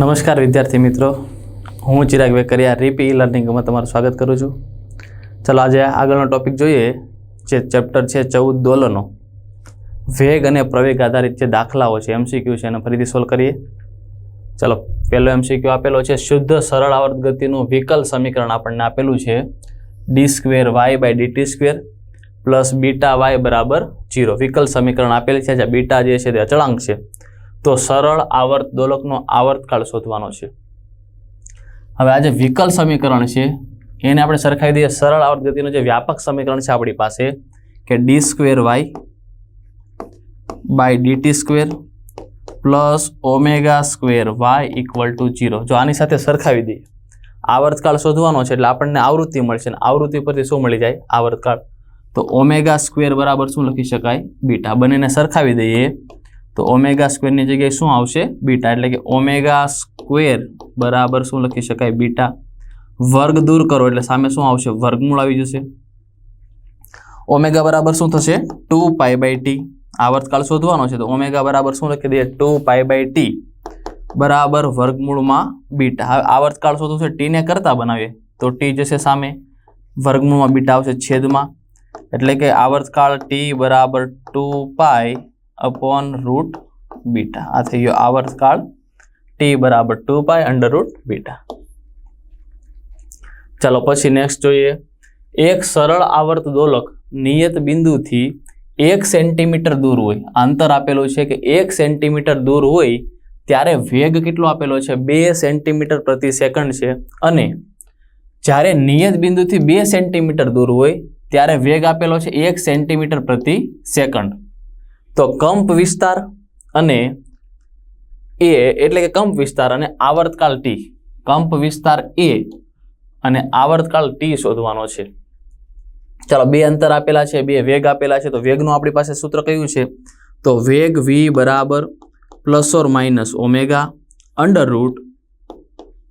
નમસ્કાર વિદ્યાર્થી મિત્રો. હું ચિરાગ વેકરિયા, રીપી લર્નિંગમાં તમારું સ્વાગત કરું છું. ચાલો આજે આગળનો ટોપિક જોઈએ, જે ચેપ્ટર છે ચૌદ દોલનો. વેગ અને પ્રવેગ આધારિત જે દાખલાઓ છે એમસીક્યુ છે, એને ફરીથી સોલ્વ કરીએ. ચાલો, પહેલો એમસીક્યુ આપેલો છે, શુદ્ધ સરળ આવર્ત ગતિનું વિકલ સમીકરણ આપણને આપેલું છે. D square Y by DT square plus beta Y બરાબર જીરો વિકલ સમીકરણ આપેલ છે જ્યાં બીટા જે છે તે અચળાંક છે. તો સરળ આવર્ત દોલકનો આવર્તકાળ શોધવાનો છે. હવે આ જે વિકલ સમીકરણ છે, એને આપણે સરખાવી દઈએ. સરળ આવર્ત ગતિનું જે વ્યાપક સમીકરણ છે આપણી પાસે, કે D square Y by DT square plus omega square Y equal to zero જો આની સાથે સરખાવી દઈએ. આવર્તકાળ શોધવાનો છે એટલે આપણને આવૃત્તિ મળશે અને આવૃત્તિ પરથી શું મળી જાય? આવર્તકાળ. તો ઓમેગા સ્ક્વેર બરાબર શું લખી શકાય? બીટા બંનેને સરખાવી દઈએ. તો ઓમેગા સ્ક્વેરની જગ્યાએ શું આવશે? બીટા. એટલે કે ઓમેગા સ્ક્વેર બરાબર શું લખી શકાય? બીટા. વર્ગ દૂર કરો. એટલે સામે શું આવશે? વર્ગમૂળ આવી જશે. ઓમેગા બરાબર શું થશે? ટુ પાઈ બાય ટી આવર્તકાળ શોધવાનો છે. તો ઓમેગા બરાબર શું લખી દઈએ? ટુ પાઈ બાય ટી બરાબર વર્ગમૂળમાં બીટા. હવે આવર્તકાળ શોધવું છે. ટીને કરતા બનાવીએ. તો ટી જશે સામે. વર્ગમૂળમાં બીટા આવશે છેદમાં. એટલે કે આવર્તકાળ ટી બરાબર two pi upon root beta આ થઈ ગયો આવર્તકાળ ટી બરાબર two pi under root beta ચાલો પછી નેક્સ્ટ જોઈએ. એક સરળ આવર્ત દોલક નિયત બિંદુથી એક સેન્ટીમીટર દૂર હોય. અંતર આપેલું છે કે એક સેન્ટીમીટર દૂર હોય ત્યારે વેગ કેટલો આપેલો છે? બે સેન્ટીમીટર પ્રતિ સેકન્ડ છે. અને જ્યારે નિયત બિંદુથી બે સેન્ટીમીટર દૂર હોય, ત્યારે વેગ આપેલો છે એક સેન્ટીમીટર પ્રતિ સેકન્ડ તો કંપ વિસ્તાર અને એ એટલે કે કંપ વિસ્તાર અને આવર્તકાળ ટી. કંપ વિસ્તાર એ અને આવર્તકાળ ટી શોધવાનો છે. ચાલો બે અંતર આપેલા છે, બે વેગ આપેલા છે, તો વેગનું આપણી પાસે સૂત્ર કયું છે? તો વેગ વી બરાબર plus or minus omega under root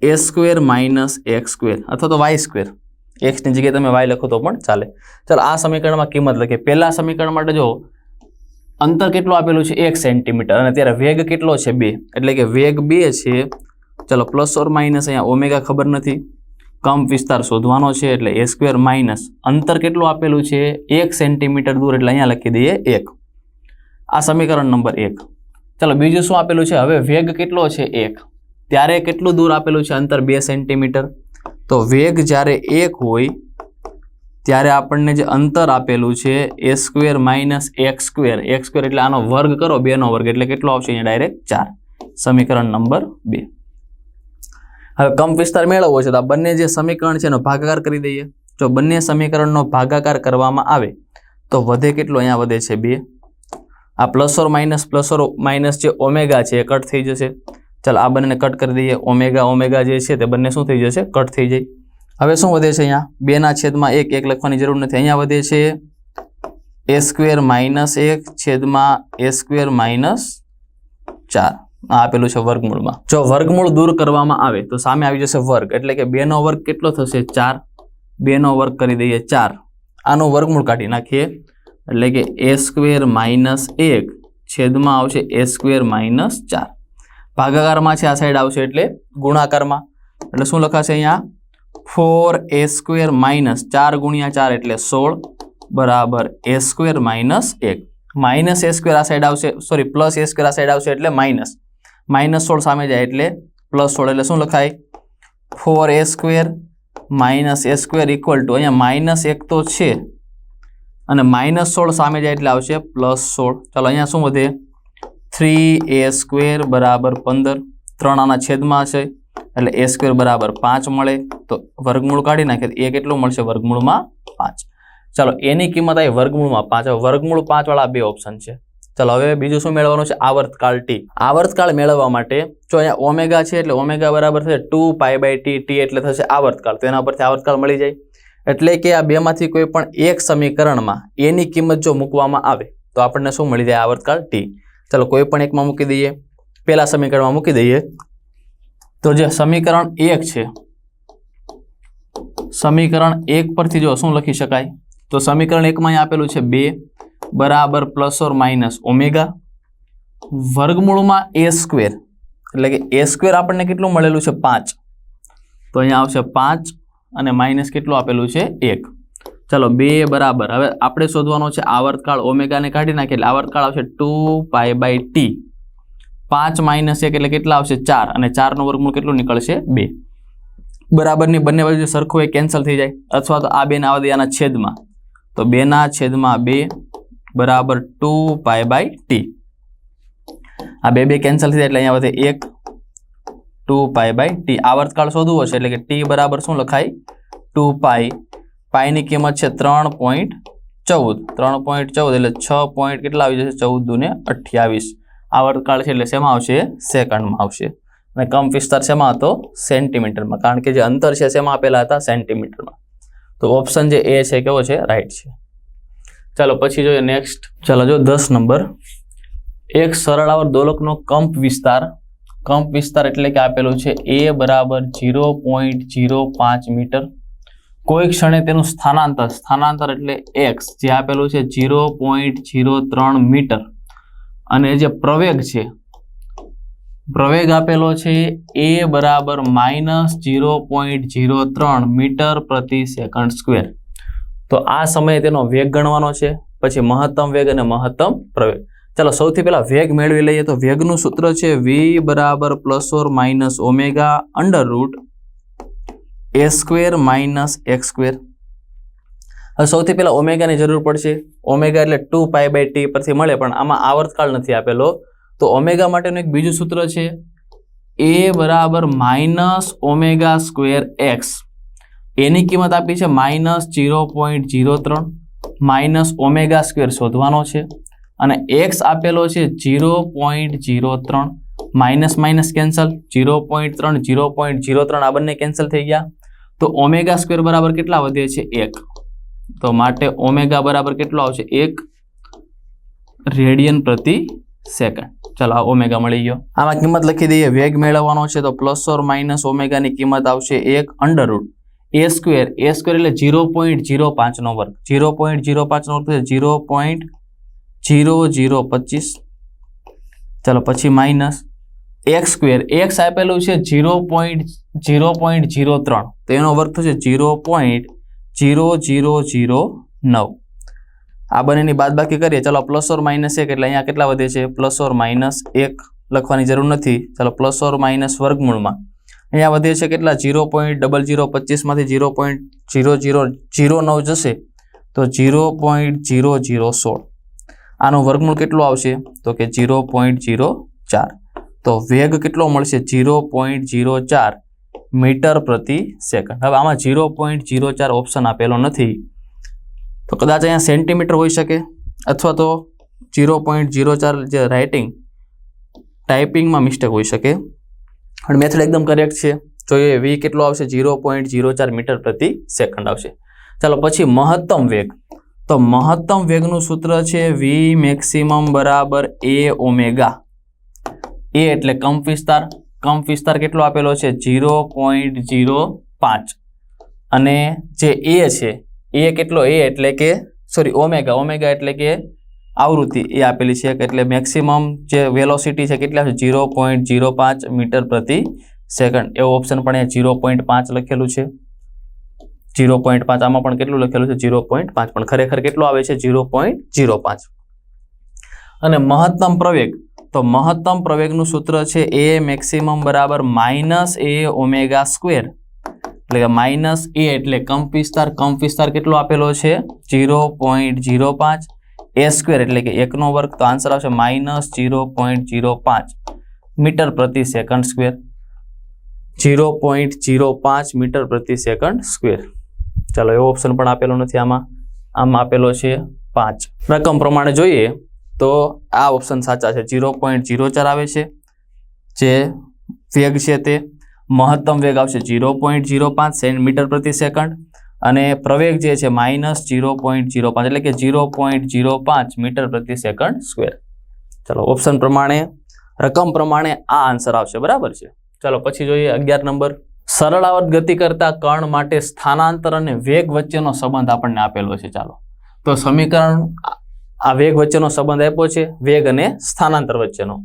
A square minus X square અથવા તો વાય સ્ક્વેર એક્સની જગ્યાએ તમે વાય લખો તો પણ ચાલે. ચાલો આ સમીકરણમાં કિંમત લખીએ. પહેલાં સમીકરણ માટે જો અંતર કેટલું આપેલું છે? એક સેન્ટીમીટર અને ત્યારે વેગ કેટલો છે બે? એટલે કે વેગ બે છે. ચલો પ્લસ ઓર માઇનસ અહીંયા ઓમેગા ખબર નથી. કંપ વિસ્તાર શોધવાનો છે, એટલે એ સ્ક્વેર માઇનસ અંતર કેટલું આપેલું છે? એક સેન્ટીમીટર દૂર, એટલે અહીંયા લખી દઈએ એક. આ સમીકરણ નંબર એક. ચલો, બીજું શું આપેલું છે? હવે વેગ કેટલો છે? એક. ત્યારે કેટલું દૂર આપેલું છે અંતર બે સેન્ટીમીટર તો વેગ જ્યારે એક હોય ત્યારે આપણને જે અંતર આપેલું છે, A square minus X square X square એટલે આનો વર્ગ કરો બેનો વર્ગ. એટલે કેટલો આવશે અહીંયા ડાયરેક્ટ ચાર. સમીકરણ નંબર બે. હવે કંપ વિસ્તાર મેળવવો છે, તો આ બંને જે સમીકરણ છે એનો ભાગાકાર કરી દઈએ. જો બંને સમીકરણનો ભાગાકાર કરવામાં આવે, તો વધે કેટલો? અહીંયા વધે છે બે. આ plus or minus plus or minus જે ઓમેગા છે, એ કટ થઈ જશે. ચાલ આ બંનેને કટ કરી દઈએ. ઓમેગા ઓમેગા જે છે, તે બંને શું થઈ જશે? કટ થઈ જાય. હવે શું વધે છે અહીંયા? બેના છેદમાં એક એક લખવાની જરૂર નથી. અહીંયા વધે છે એ સ્ક્વેર માઇનસ એક છેદમાં એ સ્ક્વેર માઇનસ ચાર. આપેલું છે વર્ગમૂળમાં. જો વર્ગમૂળ દૂર કરવામાં આવે તો સામે આવી જશે વર્ગ. એટલે કે બેનો વર્ગ કેટલો થશે? ચાર. બેનો વર્ગ કરી દઈએ ચાર. આનો વર્ગમૂળ કાઢી નાખીએ. એટલે કે એ સ્ક્વેર માઇનસ એક છેદમાં આવશે એ સ્ક્વેર માઇનસ ચાર. ભાગાકારમાં છે, આ સાઈડ આવશે એટલે ગુણાકારમાં. એટલે શું લખાશે અહીંયા? ફોર એ સ્ક્વેર માઇનસ ચાર ગુણ્યા ચાર એટલે સોળ બરાબર એ સ્ક્વેર માઇનસ એક. માઇનસ એ સ્ક્વેર આ સાઈડ આવશે સોરી પ્લસ એ સ્ક્વેર આ સાઈડ આવશે એટલે માઇનસ. માઇનસ સોળ સામે જાય એટલે પ્લસ સોળ એટલે શું લખાય? Four A square minus A square equal to અહીંયા માઇનસ એક તો છે. અને માઇનસ સોળ સામે જાય એટલે આવશે પ્લસ સોળ. ચાલો, અહીંયા શું વધે? થ્રી એ સ્ક્વેર બરાબર પંદર. ત્રણ આના છેદમાં છે એટલે એ સ્ક્વેર બરાબર પાંચ મળે તો વર્ગમૂળ કાઢી નાખીએ એ કેટલું મળશે? વર્ગમૂળમાં પાંચ. ચાલો એની કિંમત આવી વર્ગમૂળમાં પાંચ. વર્ગમૂળ પાંચ વાળા બે ઓપ્શન છે. ચાલો, હવે બીજું શું મેળવવાનું છે? આવર્તકાળ ટી આવર્તકાળ મેળવવા માટે જો અહીંયા ઓમેગા છે એટલે ઓમેગા બરાબર થશે two pi by T T એટલે થશે આવર્તકાળ. તો એના પરથી આવર્તકાળ મળી જાય. એટલે કે આ બેમાંથી કોઈ પણ એક સમીકરણમાં એની કિંમત જો મૂકવામાં આવે, તો આપણને શું મળી જાય? આવર્તકાળ ટી ચાલો, કોઈ પણ એકમાં મૂકી દઈએ. પહેલાં સમીકરણમાં મૂકી દઈએ. તો જે સમીકરણ એક છે, સમીકરણ એક પરથી જો શું લખી શકાય? તો સમીકરણ એકમાં અહીં આપેલું છે બે બરાબર પ્લસ ઓર માઇનસ ઓમેગા વર્ગમૂળમાં એ સ્ક્વેર એટલે કે એ સ્ક્વેર આપણને કેટલું મળેલું છે? પાંચ. તો અહીંયા આવશે પાંચ અને માઇનસ કેટલું આપેલું છે? એક. ચાલો, બે બરાબર. હવે આપણે શોધવાનો છે આવર્તકાળ ઓમેગાને કાઢી નાખીએ. એટલે આવર્તકાળ આવશે ટુ પાય બાય ટી પાંચ માઇનસ એક એટલે કેટલા આવશે ચાર અને ચારનું વર્ગમૂળ કેટલું નીકળશે બે. બરાબરની બંને બાજુ સરખું એ કેન્સલ થઈ જાય અથવા તો આ બેને આવા દે આના છેદમાં. તો બેના છેદમાં બે બરાબર ટુ પાય બાય ટી. આ બે બે કેન્સલ થઈ જાય એટલે અહીંયા વધે એક, ટુ પાય બાય ટી. આવર્તકાળ શોધવું હશે એટલે કે ટી બરાબર શું લખાય? ટુ પાય, પાયની કિંમત છે ત્રણ પોઈન્ટ ચૌદ. ત્રણ પોઈન્ટ ચૌદ એટલે છ પોઈન્ટ કેટલા આવી જશે? ચૌદ દુને અઠ્યાવીસ. આવર્તકાળ છે એટલે શેમાં આવશે? સેકન્ડમાં આવશે. અને કમ વિસ્તાર શેમાં હતો? સેન્ટીમીટરમાં. કારણ કે જે અંતર છે શેમાં આપેલા હતા? સેન્ટીમીટરમાં. તો ઓપ્શન જે એ છે કેવો છે? રાઈટ છે. ચાલો પછી જોઈએ નેક્સ્ટ. ચાલો જો દસ નંબર. એક સરળ આવર દોલકનો કંપ વિસ્તાર. કંપ વિસ્તાર એટલે કે આપેલું છે એ બરાબર જીરો પોઈન્ટ જીરો પાંચ મીટર. કોઈ ક્ષણે તેનું સ્થાનાંતર. સ્થાનાંતર એટલે એક્સ. જે આપેલું છે જીરો પોઈન્ટ જીરો ત્રણ મીટર. અને જે પ્રવેગ છે, પ્રવેગ આપેલો છે એ બરાબર માઇનસ જીરો પોઈન્ટ જીરો ત્રણ મીટર પ્રતિ સેકન્ડ સ્ક્વેર. તો આ સમયે તેનો વેગ ગણવાનો છે, પછી મહત્તમ વેગ અને મહત્તમ પ્રવેગ. ચાલો, સૌથી પહેલાં વેગ મેળવી લઈએ તો વેગનું સૂત્ર છે વી બરાબર plus or minus omega under root A square minus X square. સૌથી પહેલાં ઓમેગાની જરૂર પડશે. ઓમેગા એટલે ટુ પાય બાય ટી પરથી મળે, પણ આમાં આવર્તકાળ નથી આપેલો. તો ઓમેગા માટેનું એક બીજું સૂત્ર છે. એ બરાબર માઇનસ ઓમેગા સ્ક્વેર એક્સ. એની કિંમત આપી છે માઇનસ જીરો પોઈન્ટ જીરો ત્રણ, માઇનસ ઓમેગા સ્ક્વેર શોધવાનો છે. અને એક્સ આપેલો છે જીરો પોઈન્ટ જીરો ત્રણ, minus minus cancel. Zero point ત્રણ જીરો પોઈન્ટ જીરો ત્રણ, આ બંને કેન્સલ થઈ ગયા. તો ઓમેગા સ્ક્વેર બરાબર કેટલા વધે છે? એક. તો માટે ઓમેગા બરાબર કેટલો આવશે? એક રેડિયન પ્રતિ સેકન્ડ. ચાલો, આ ઓમેગા મળી ગયો. આમાં કિંમત લખી દઈએ. વેગ મેળવવાનો છે તો પ્લસ ઓર માઇનસ ઓમેગાની કિંમત આવશે એક under root. A square. A square એટલે જીરો પોઈન્ટ ઝીરો પાંચનો વર્ગ. ઝીરો પોઈન્ટ ઝીરો પાંચનો વર્ગ ઝીરો પોઈન્ટ જીરો જીરો પચીસ. ચાલો, પછી માઇનસ એક્સ સ્ક્વેર. એક્સ આપેલું છે zero point zero point zero ત્રણ. તો એનો વર્ગ થશે zero point zero zero zero નવ. આ બંનેની બાદબાકી કરીએ. ચાલો પ્લસ ઓર માઇનસ એક, એટલે અહીંયા કેટલા વધે છે? પ્લસ ઓર માઇનસ એક લખવાની જરૂર નથી. ચાલો પ્લસ ઓર માઇનસ વર્ગમૂળમાં. અહીંયા વધે છે કેટલા? Zero point double zero પચીસમાંથી zero point zero zero zero નવ જશે. તો જીરો પોઈન્ટ જીરો જીરો સોળ. આનું વર્ગમૂળ કેટલું આવશે? તો કે જીરો પોઈન્ટ જીરો ચાર. તો વેગ કેટલો મળશે? જીરો પોઈન્ટ જીરો ચાર. મીટર પ્રતિ સેકન્ડ. હવે આમાં જીરો પોઈન્ટ ઝીરો ચાર ઓપ્શન આપેલો નથી. તો કદાચ અહીંયા સેન્ટીમીટર હોઈ શકે, અથવા તો જીરો પોઈન્ટ ઝીરો ચાર જે રાઇટિંગ ટાઈપિંગમાં મિસ્ટેક હોઈ શકે. પણ મેથડ એકદમ કરેક્ટ છે. જોઈએ વી કેટલો આવશે? જીરો પોઈન્ટ ઝીરો ચાર મીટર પ્રતિ સેકન્ડ આવશે. ચાલો પછી મહત્તમ વેગ. તો મહત્તમ વેગનું સૂત્ર છે વી મેક્સિમમ બરાબર એ ઓમેગા એ એટલે કંપ વિસ્તાર. કંપ વિસ્તાર કેટલો આપેલો છે? ઝીરો પોઈન્ટ ઝીરો પાંચ. અને જે એ છે, એ કેટલો? એ એટલે કે સોરી ઓમેગા. ઓમેગા એટલે કે આવૃત્તિ એ આપેલી છે. એટલે મેક્સિમમ જે વેલોસિટી છે કેટલા છે? ઝીરો પોઈન્ટ ઝીરો પાંચ મીટર પ્રતિ સેકન્ડ. એવો ઓપ્શન પણ અહીંયા ઝીરો પોઈન્ટ પાંચ લખેલું છે. જીરો પોઈન્ટ પાંચ, આમાં પણ કેટલું લખેલું છે? ઝીરો પોઈન્ટ પાંચ. પણ ખરેખર કેટલું આવે છે? ઝીરો પોઈન્ટ ઝીરો પાંચ. અને મહત્તમ પ્રવેગ તો મહત્તમ પ્રવેગનું સૂત્ર છે એ મેક્સિમમ બરાબર માઇનસ એ ઓમેગા સ્ક્વેર એટલે કે માઇનસ એ એટલે કંપ વિસ્તાર કંપ વિસ્તાર કેટલો આપેલો છે? જીરો પોઈન્ટ જીરો પાંચ. એ સ્ક્વેર એટલે કે એકનો વર્ગ, તો આન્સર આવશે માઇનસ જીરો પોઈન્ટ જીરો પાંચ મીટર પ્રતિ second square zero point zero પાંચ મીટર પ્રતિ સેકન્ડ સ્ક્વેર ચાલો એવો ઓપ્શન પણ આપેલો નથી આમાં. આમાં આપેલો છે પાંચ. રકમ પ્રમાણે જોઈએ. તો આ ઓપ્શન સાચા છે. જીરો પોઈન્ટ જીરો ચાર આવે છે. જે વેગ છે તે મહત્તમ વેગ આવશે જીરો પોઈન્ટ જીરો પાંચ મીટર પ્રતિ સેકન્ડ અને પ્રવેગ જે છે માઇનસ જીરો પોઈન્ટ જીરો પાંચ એટલે કે જીરો પોઈન્ટ જીરો પાંચ મીટર પ્રતિ સેકન્ડ સ્ક્વેર. ચલો, ઓપ્શન પ્રમાણે, રકમ પ્રમાણે આ આન્સર આવશે. બરાબર છે? ચાલો, પછી જોઈએ અગિયાર નંબર. સરળ ગતિ કરતા કણ માટે સ્થાનાંતર અને વેગ વચ્ચેનો સંબંધ આપણને આપેલો છે. ચાલો, તો સમીકરણ આ વેગ વચ્ચેનો સંબંધ આપ્યો છે, વેગ અને સ્થાનાંતર વચ્ચેનો.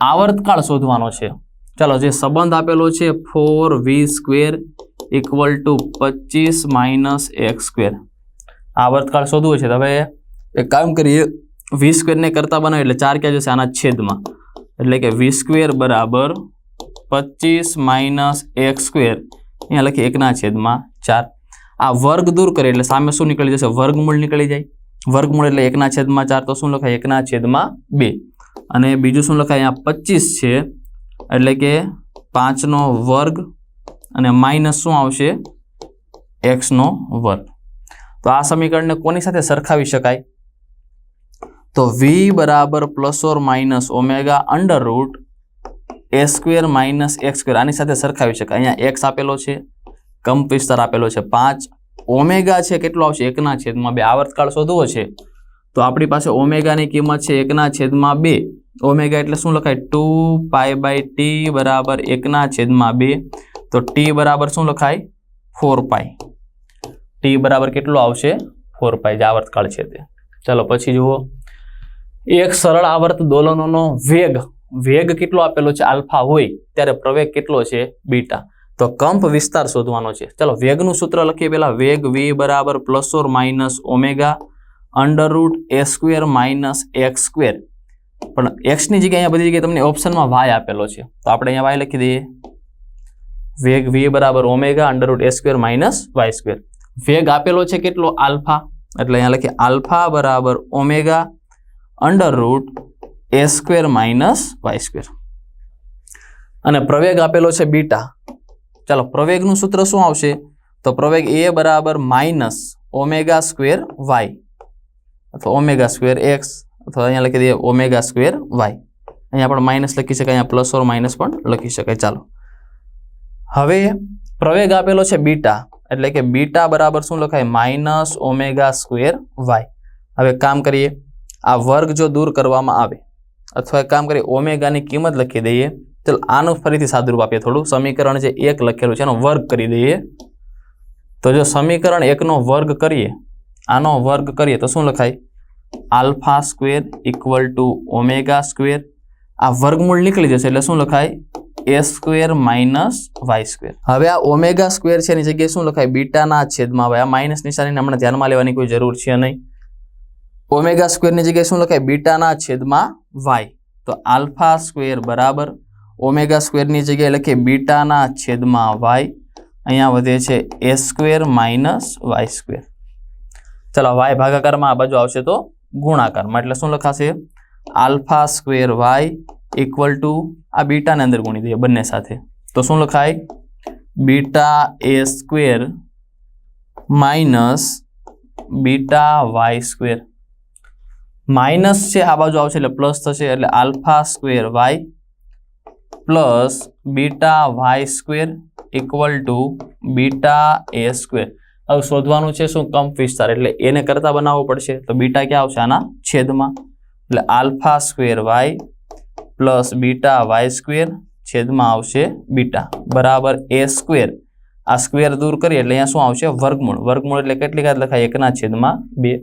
આવર્તકાળ શોધવાનો છે. ચાલો, જે સંબંધ આપેલો છે, four V square equal to પચીસ માઇનસ એક્સ સ્ક્વેર. આવર્તકાળ શોધવો છે. તો હવે એક કામ કરીએ. વી સ્ક્વેરને કરતા બનાવીએ, એટલે ચાર ક્યાં જશે? આના છેદમાં. એટલે કે વી સ્ક્વેર બરાબર પચીસ માઇનસ એક્સ સ્ક્વેર. અહીંયા લખીએ એકના છેદમાં ચાર. આ વર્ગ દૂર કરીએ, એટલે સામે શું નીકળી જશે? વર્ગમૂળ નીકળી જાય. વર્ગમૂળ એટલે એકના છેદમાં ચાર તો શું લખાય? એકના છેદમાં બે. અને બીજું શું લખાય? અહીંયા પચીસ છે. એટલે કે પાંચનો વર્ગ અને માઇનસ શું આવશે? એક્સનો વર્ગ. તો આ સમીકરણને કોની સાથે સરખાવી શકાય? તો વી બરાબર plus or minus omega under root A square minus X square. આની સાથે સરખાવી શકાય. અહીંયા એક્સ આપેલો છે. કંપ વિસ્તાર આપેલો છે પાંચ. ઓમેગા છે કેટલો આવશે? એકના છેદમાં બે. આવર્તકાળ શોધવો છે. તો આપણી પાસે ઓમેગાની કિંમત છે એકના છેદમાં બે. ઓમેગા એટલે શું લખાય? ટુ પાય બાય ટી બરાબર એકના છેદમાં બે. તો ટી બરાબર શું લખાય? ફોર પાય ટી બરાબર કેટલો આવશે? ફોર પાય જે આવર્તકાળ છે તે. ચાલો પછી જુઓ. એક સરળ આવર્ત દોલનોનો વેગ. વેગ કેટલો આપેલો છે? આલ્ફા હોય. ત્યારે પ્રવેગ કેટલો છે? બીટા. તો કંપ વિસ્તાર શોધવાનો છે. ચાલો, વેગનું સૂત્ર લખીએ પહેલા. વેગ વી બરાબર plus or minus omega under root A square minus X square પણ એક્સની જગ્યાએ અહીંયા બધી જગ્યાએ તમને ઓપ્શનમાં વાય આપેલો છે. તો આપણે અહીંયા વાય લખી દઈએ. વેગ વી બરાબર omega under root A square minus Y square વેગ આપેલો છે કેટલો? આલ્ફા. એટલે અહીંયા લખીએ, આલ્ફા બરાબર omega under root A square minus Y square અને પ્રવેગ આપેલો છે બીટા. ચાલો પ્રવેગનું સૂત્ર શું આવશે? તો પ્રવેગ એ બરાબર માઇનસ ઓમેગા સ્ક્વેર વાય અથવા ઓમેગા સ્ક્વેર એક્સ અથવા અહીંયા લખી દઈએ ઓમેગા સ્ક્વેર વાય અહીંયા પણ માઇનસ લખી શકાય, અહીંયા પ્લસ ઓર માઇનસ પણ લખી શકાય. ચાલો. હવે પ્રવેગ આપેલો છે બીટા. એટલે કે બીટા બરાબર શું લખાય? માઇનસ ઓમેગા સ્ક્વેર વાય હવે કામ કરીએ. આ વર્ગ જો દૂર કરવામાં આવે, અથવા એક કામ કરીએ ઓમેગાની કિંમત લખી દઈએ. ચાલો, આનું ફરીથી સાદુરૂપ આપીએ થોડું. સમીકરણ જે એક લખેલું છે, એનો વર્ગ કરી દઈએ. તો જો સમીકરણ એકનો વર્ગ કરીએ, આનો વર્ગ કરીએ, તો શું લખાય? Alpha square equal to omega square. આ વર્ગમૂળ નીકળી જશે, એટલે શું લખાય? A square minus Y square. હવે આ ઓમેગા સ્ક્વેર છે, એની જગ્યાએ શું લખાય? બીટાના છેદમાં હવે આ માઇનસ નિશાનીને હમણાં ધ્યાનમાં લેવાની કોઈ જરૂર છે નહીં. ઓમેગા સ્ક્વેરની જગ્યાએ શું લખાય? બીટાના છેદમાં વાય. તો આલ્ફા સ્ક્વેર બરાબર ઓમેગા સ્ક્વેરની જગ્યાએ લખીએ બીટાના છેદમાં વાય. અહીંયા વધે છે A square minus Y square. ચાલો, વાય ભાગાકારમાં આ બાજુ આવશે તો ગુણાકારમાં. એટલે શું લખાશે? Alpha square Y equal to આ બીટાને અંદર ગુણી દઈએ બંને સાથે. તો શું લખાય? Beta A square minus beta Y square. Minus છે આ બાજુ આવશે એટલે પ્લસ થશે એટલે alpha square Y plus beta Y square equal to beta A square. હવે શોધવાનું છે શું કંપ વિસ્તાર એટલે એને કરતા બનાવવો પડશે. તો બીટા ક્યાં આવશે? આના છેદમાં. એટલે alpha square Y plus beta Y square છેદમાં આવશે બીટા. બરાબર એ સ્ક્વેર. આ સ્ક્વેર દૂર કરીએ એટલે અહીંયા શું આવશે? વર્ગમૂળ. વર્ગમૂળ એટલે કેટલી ઘાત લખાય? એકના છેદમાં બે.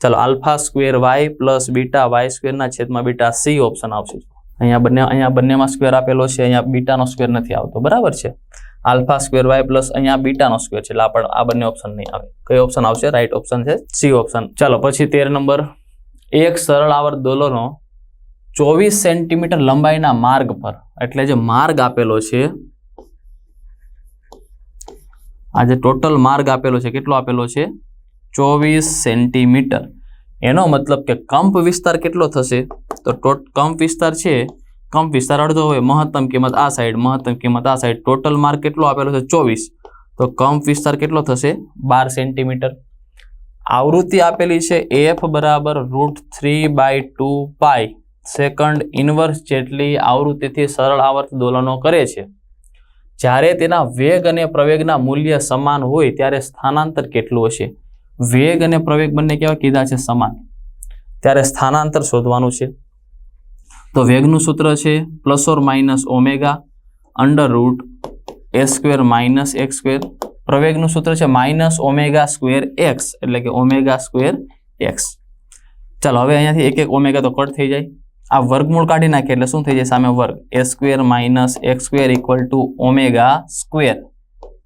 ચાલો alpha square Y plus beta Y સ્ક્વેરના છેદમાં બીટા સી ઓપ્શન આવશે. અહીંયા બંને, અહીંયા બંનેમાં સ્ક્વેર આપેલો છે, અહીંયા બીટાનો સ્ક્વેર નથી આવતો. બરાબર છે? આલ્ફા સ્ક્વેર વાય પ્લસ અહીંયા બીટાનો સ્ક્વેર છે. એટલે આપણે આ બંને ઓપ્શન નહીં આવે. કયો ઓપ્શન આવશે? રાઈટ ઓપ્શન છે. સી ઓપ્શન ચાલો, પછી તેર નંબર એક સરળ આવર્ત દોલોનો ચોવીસ સેન્ટીમીટર લંબાઈના માર્ગ પર, એટલે જે માર્ગ આપેલો છે, આ જે ટોટલ માર્ગ આપેલો છે, કેટલો આપેલો છે? ચોવીસ સેન્ટીમીટર એનો મતલબ કે કંપ વિસ્તાર કેટલો થશે? તો ટોટ, કંપ વિસ્તાર છે, કંપ વિસ્તાર અડધો હોય, મહત્તમ કિંમત આ સાઈડ મહત્તમ કિંમત આ સાઈડ ટોટલ માર્ક કેટલો આપેલો છે? ચોવીસ. તો કંપ વિસ્તાર કેટલો થશે? બાર સેન્ટીમીટર આવૃત્તિ આપેલી છે એફ બરાબર root three by two pi second inverse જેટલી આવૃત્તિથી સરળ આવર્ત દોલનો કરે છે. જ્યારે તેના વેગ અને પ્રવેગના મૂલ્ય સમાન હોય, ત્યારે સ્થાનાંતર કેટલું હશે? વેગ અને પ્રવેગ બંને કેવા? કીધા છે સમાન. ત્યારે સ્થાનાંતર શોધવાનું છે. તો વેગનું સૂત્ર છે plus or minus omega under root A square minus X square. પ્રવેગનું સૂત્ર છે માઇનસ ઓમેગા સ્ક્વેર એક્સ, એટલે કે ઓમેગા સ્ક્વેર એક્સ. ચાલો, હવે અહીંયાથી એક એક ઓમેગા તો કટ થઈ જાય. આ વર્ગમૂળ કાઢી નાખીએ એટલે શું થઈ જાય? સામે વર્ગ. A square minus X square equal to omega square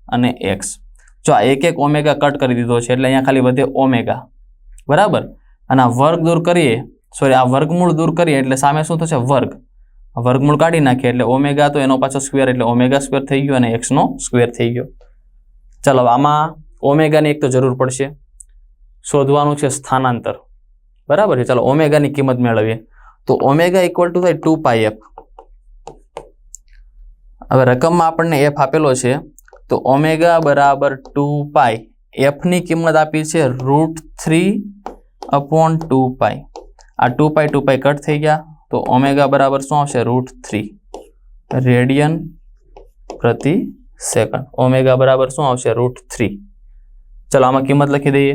અને એક્સ. જો આ એક એક ઓમેગા કટ કરી દીધો છે, એટલે અહીંયા ખાલી વધે ઓમેગા બરાબર? અને આ વર્ગ દૂર કરીએ સોરી આ વર્ગમૂળ દૂર કરીએ, એટલે સામે શું થશે? વર્ગ. વર્ગમૂળ કાઢી નાખીએ, એટલે ઓમેગા તો એનો પાછો સ્ક્વેર એટલે ઓમેગા સ્ક્વેર થઈ ગયો અને એક્સનો સ્ક્વેર થઈ ગયો. ચલો આમાં ઓમેગાની એક તો જરૂર પડશે. શોધવાનું છે સ્થાનાંતર. બરાબર છે? ચાલો ઓમેગાની કિંમત મેળવીએ. તો ઓમેગા ઇક્વલ ટુ થાય ટુ પાઈ એફ હવે રકમમાં આપણને એફ આપેલો છે તો ઓમેગા બરાબર ટુ પાય એફની કિંમત આપી છે root three upon two pi આ two pi two pi cut થઈ ગયા. તો ઓમેગા બરાબર શું આવશે? રૂટ થ્રી રેડિયન પ્રતિ સેકન્ડ ઓમેગા બરાબર શું આવશે? રૂટ થ્રી ચલો આમાં કિંમત લખી દઈએ.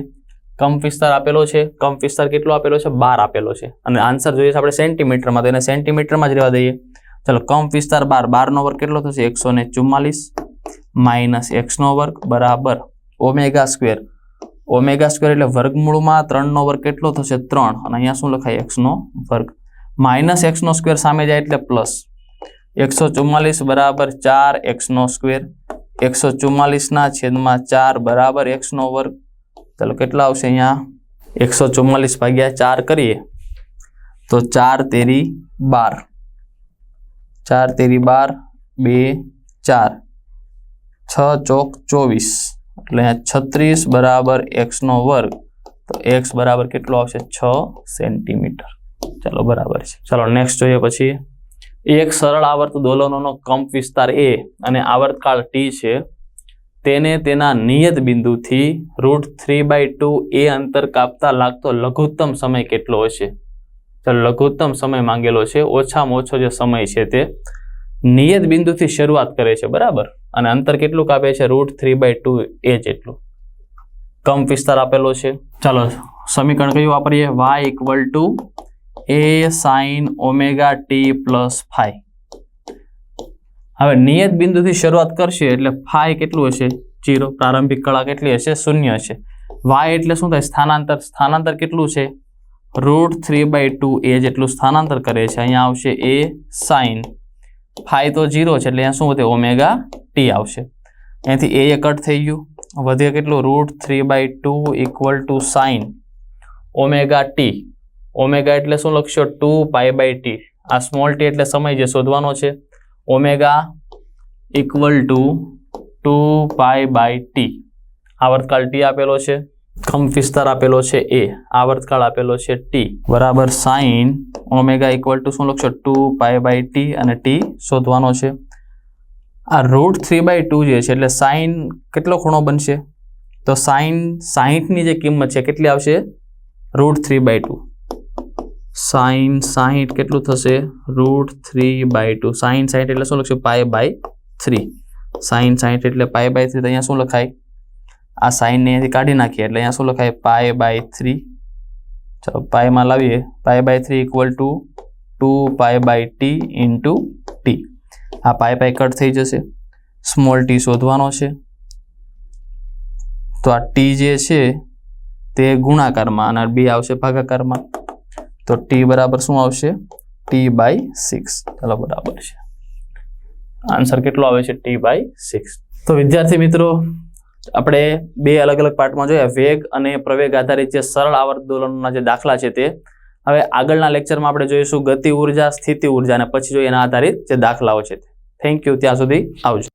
કંપ વિસ્તાર આપેલો છે. કંપ વિસ્તાર કેટલો આપેલો છે? બાર આપેલો છે. અને આન્સર જોઈએ છે આપણે સેન્ટીમીટરમાં તો એને સેન્ટીમીટરમાં જ રહેવા દઈએ. ચલો કંપ વિસ્તાર બાર. બારનો વર્ગ કેટલો થશે? એકસો ને ચુમ્માલીસ. માઇનસ એક્સનો વર્ગ બરાબર ઓમેગા સ્ક્વેર. ઓમેગા સ્ક્વેર એટલે વર્ગમૂળમાં ત્રણનો વર્ગ કેટલો થશે? ત્રણ. અને અહીંયા શું લખાય? એક્સનો વર્ગ. માઇનસ એક્સનો સ્ક્વેર સામે જાય એટલે પ્લસ. એકસો ચુમ્માલીસ બરાબર ચાર એક્સનો સ્ક્વેર. એકસો ચુમ્માલીસના છેદમાં ચાર બરાબર એક્સનો વર્ગ. ચાલો કેટલા આવશે અહીંયા? એકસો ચુમ્માલીસ ભાગ્યા ચાર કરીએ. તો ચાર તેરી બાર. ચાર તેરી બાર, બે, ચાર. છ ચોક ચોવીસ. એટલે અહીંયા છત્રીસ બરાબર એક્સનો વર્ગ. તો એક્સ બરાબર કેટલો આવશે? છ સેન્ટીમીટર. ચાલો, બરાબર છે. ચાલો નેક્સ્ટ જોઈએ પછી. એક સરળ આવર્ત દોલનોનો કંપ વિસ્તાર એ અને આવર્તકાળ ટી છે. તેને તેના નિયત બિંદુથી root three by two A અંતર કાપતા લાગતો લઘુત્તમ સમય કેટલો હશે? ચાલો, લઘુત્તમ સમય માંગેલો છે. ઓછામાં ઓછો જે સમય છે તે નિયત બિંદુથી શરૂઆત કરે છે, બરાબર? અને અંતર કેટલું કાપે છે? Root three by two A જેટલું. કમ વિસ્તાર આપેલો છે. ચાલો, સમીકરણ કયું વાપરીએ? Y equal to A sine omega T plus phi હવે નિયત બિંદુથી શરૂઆત કરશે એટલે ફાઈ કેટલું હશે? જીરો પ્રારંભિક કળા કેટલી હશે? શૂન્ય હશે. વાય એટલે શું થાય? સ્થાનાંતર. સ્થાનાંતર કેટલું છે? Root three by two A જેટલું સ્થાનાંતર કરે છે. અહીંયા આવશે એ સાઇન ફાઈ તો જીરો છે, એટલે અહીંયા શું વધે? ઓમેગા ટી આવશે. અહીંયાથી એ કટ થઈ ગયું. વધે કેટલું? Root three by two equal to sine omega T omega એટલે શું લખશો? ટુ પાય બાય ટી આ સ્મોલ ટી એટલે સમય જે શોધવાનો છે. Omega equal to two pi by T આવર્તકાળ T આપેલો છે. કંપ વિસ્તાર આપેલો છે એ, આવર્તકાળ આપેલો છે ટી. બરાબર સાઇન ઓમેગા ઇક્વલ ટુ શું લખશો? ટુ પાય બાય ટી અને ટી શોધવાનો છે. આ રૂટ થ્રી બાય ટુ જે છે એટલે સાઇન કેટલો ખૂણો બનશે? તો સાઇન સાહીઠની જે કિંમત છે કેટલી આવશે? Root three by two sine સાહીઠ કેટલું થશે? Root three by two sine સાહીઠ એટલે શું લખશું? પાય બાય થ્રી સાઇન સાહીઠ એટલે પાય બાય થ્રી તો અહીંયા શું લખાય? આ સાઇનને અહીંયાથી કાઢી નાખીએ એટલે અહીંયા શું લખાય? Pi by three. ચાલો પાયમાં લાવીએ. Pi by three equal to two pi by T into T આ પાય પાય કટ થઈ જશે. સ્મોલ ટી શોધવાનો છે. તો આ ટી જે છે તે ગુણાકારમાં અને બી આવશે ભાગાકારમાં. તો ટી બરાબર શું આવશે? ટી બાય સિક્સ ચાલો, બરાબર છે. આન્સર કેટલો આવે છે? ટી બાય સિક્સ તો વિદ્યાર્થી મિત્રો આપણે બે અલગ અલગ પાર્ટમાં જોઈએ. વેગ અને પ્રવેગ આધારિત જે સરળ આવર્ત દોલનના જે દાખલા છે તે. હવે આગળના લેક્ચરમાં આપણે જોઈશું ગતિ ઊર્જા, સ્થિતિ ઊર્જા અને પછી જો એના આધારિત જે દાખલાઓ છે થેન્ક યુ ત્યાં સુધી આવજો.